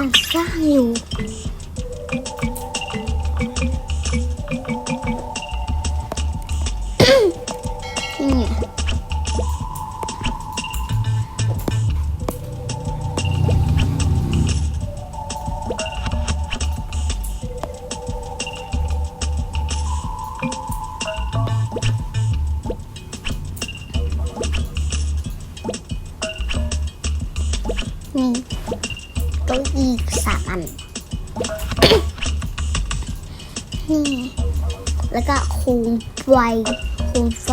กำลังสร้างอยู่ มไฟโคมไฟ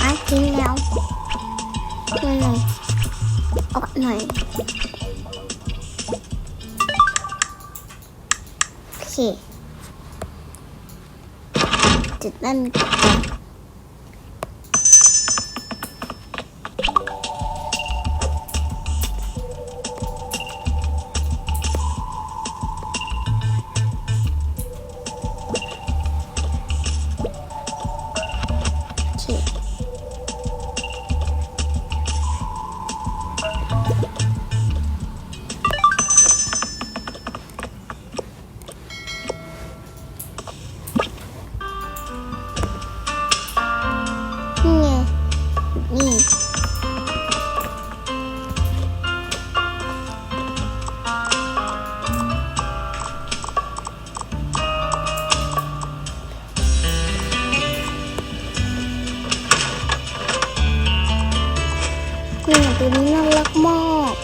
มากินแนี่ตัวนี้น่ารักมาก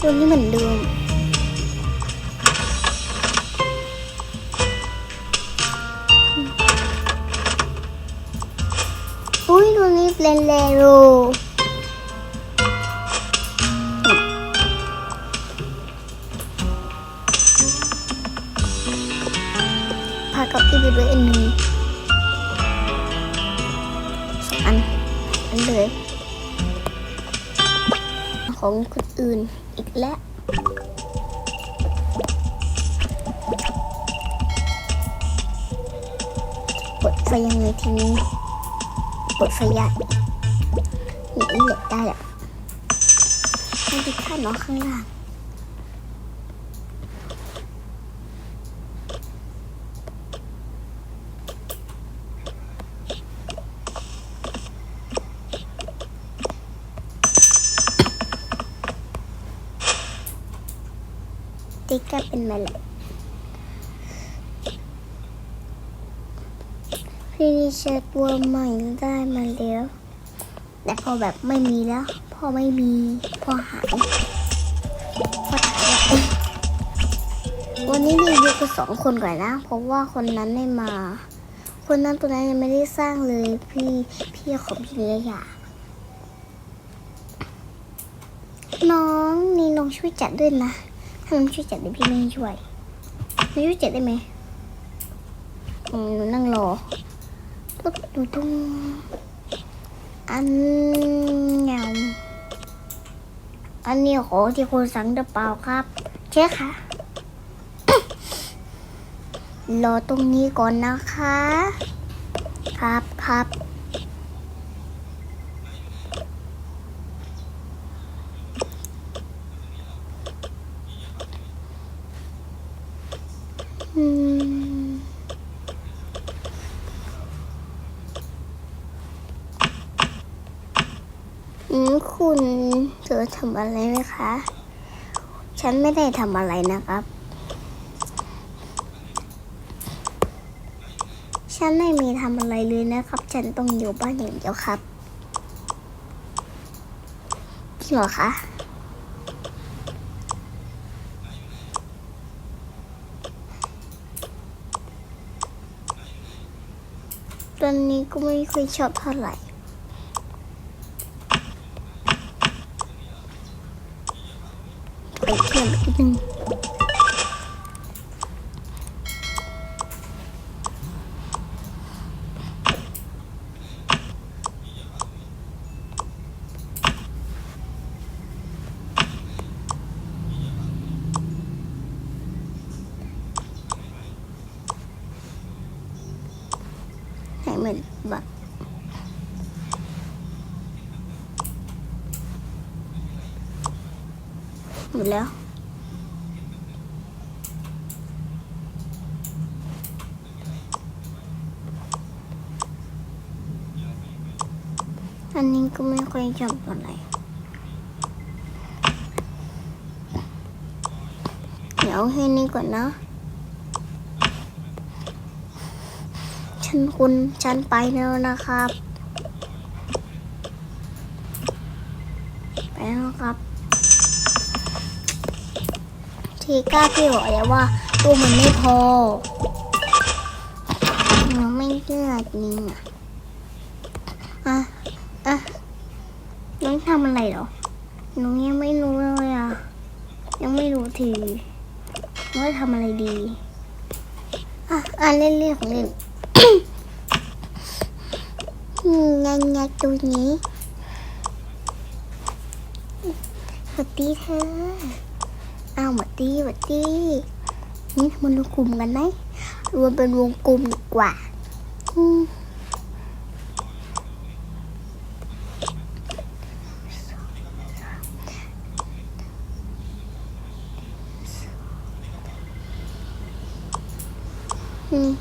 ตัวนี้เหมือนเดิมอุ้ยตัวนี้เป็นเลโรพากับพี่ไปด้วยอันนึง ของคนอื่นอีกแล้วปลดไฟยังไงทีนี้ปลดไฟใหญ่นี่เหล็กได้อะมันติดข้าน้องข้างล่าง ติ๊กก็เป็นแม่เหล็กพี่นี่เช็ดตัวใหม่ได้มาแล้วแต่พอแบบไม่มีแล้ว พอไม่มี พอหาย พอหายแล้ววันนี้รีวิวกันสองคนก่อนนะ เพราะว่าคนนั้นไม่มา คนนั้นตัวนั้นยังไม่ได้สร้างเลยพี่พี่ของพี่เลี้ยาน้องนี่น้องช่วยจัดด้วยนะ ถ้าน้องช่วยจัดเดี๋ยวพี่ไม่ช่วยน้องช่วยจัดได้ไหมหนูนั่งรอตุ๊ดตุ๊ดตุ้งอันเหงาอันนี้ของที่คุณสั่งหรือเปล่าครับ เช็คค่ะ รอตรงนี้ก่อนนะคะ ครับครับ อืมคุณเธอทำอะไรไหมคะ ฉันไม่ได้ทำอะไรนะครับ ฉันไม่มีทำอะไรเลยนะครับ ฉันต้องอยู่บ้านอย่างเดียวครับจริงเหรอคะ อนนี้ก็ไม่ค่อยชอบเท่าไหร่ไปเพิ่มอีกนิ ดนึงอะหมดแล้วอันนี้ก็ไม่ค่อยชอบอะไร เดี๋ยวให้นี่ก่อนนะ ฉันคุณฉันไปแล้วนะครับ ไปแล้วครับ ทีก้าพี่บอกแล้วว่าตัวมันไม่พอมันไม่เลือดนี่อะอะอะน้องทำอะไรหรอน้องยังไม่รู้เลยอะ ยังไม่รู้ทีว่าทำอะไรดี อะอะเล่นเรื่องของเล่น งันงันตัวนี้สวัสดีเธออ้าวสวัสดีสวัสดี นี่มันรวมกลุ่มกันไหมรวมเป็นวงกลุ่มดีกว่าอืมอืม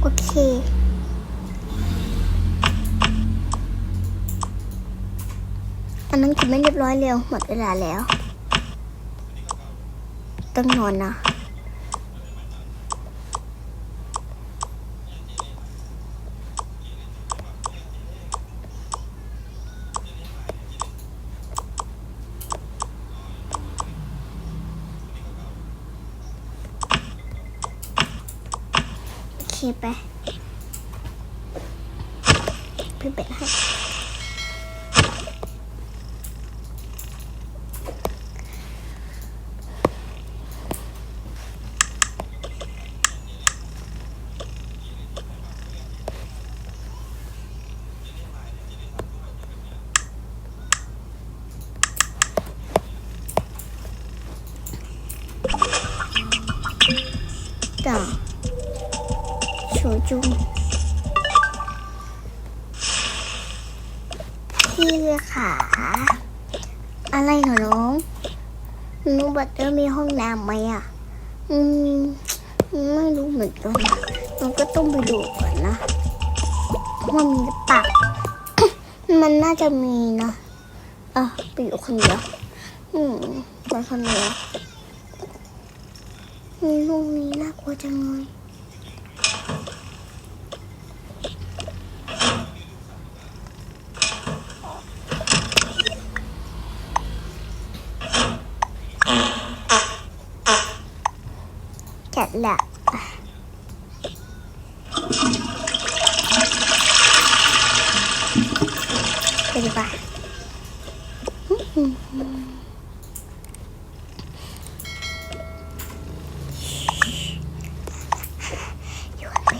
โอเค อันนั้นกินไม่เรียบร้อยเร็วหมดเวลาแล้วต้องนอนนะโอเคไปพี่เป็ดให้ ชูจุงพี่ขาอะไรเหรอน้องหนูบัตเตอร์มีห้องน้ำไหมอะ อืม ไม่รู้เหมือนกันเราก็ต้องไปดูก่อนนะว่ามีหรือเปล่ามันน่าจะมีนะอะไปอยู่คนเดียวอืมไปคนเดียวมีลูกนี้น่ากลัวจังเลย จัดละไปดีกว่าอยู่กันไป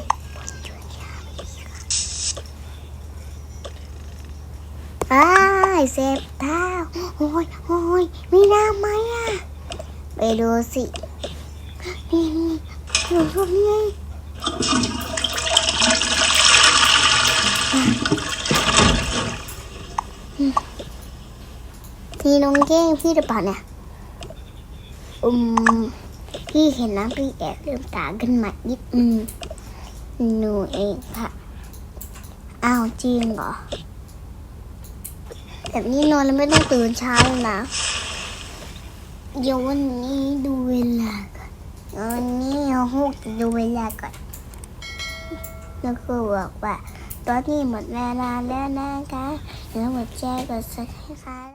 หนูรูปนี้ไงอืมนี่น้องแกล้งพี่หรือเปล่าเนี่ยอืมพี่เห็นนะพี่แอบเริ่มตาขึ้นมานิดอืมหนูเองค่ะอ้าวจริงเหรอแบบนี้นอนแล้วไม่ต้องตื่นเช้าเลยนะเดี๋ยววันนี้ดูเวลาก วันนี้เราฮูกจะดูเวลาก่อน แล้วก็บอกว่า ตอนนี้หมดเวลาแล้วนะคะแล้วหมดแจ้งก่อนสักค่ะ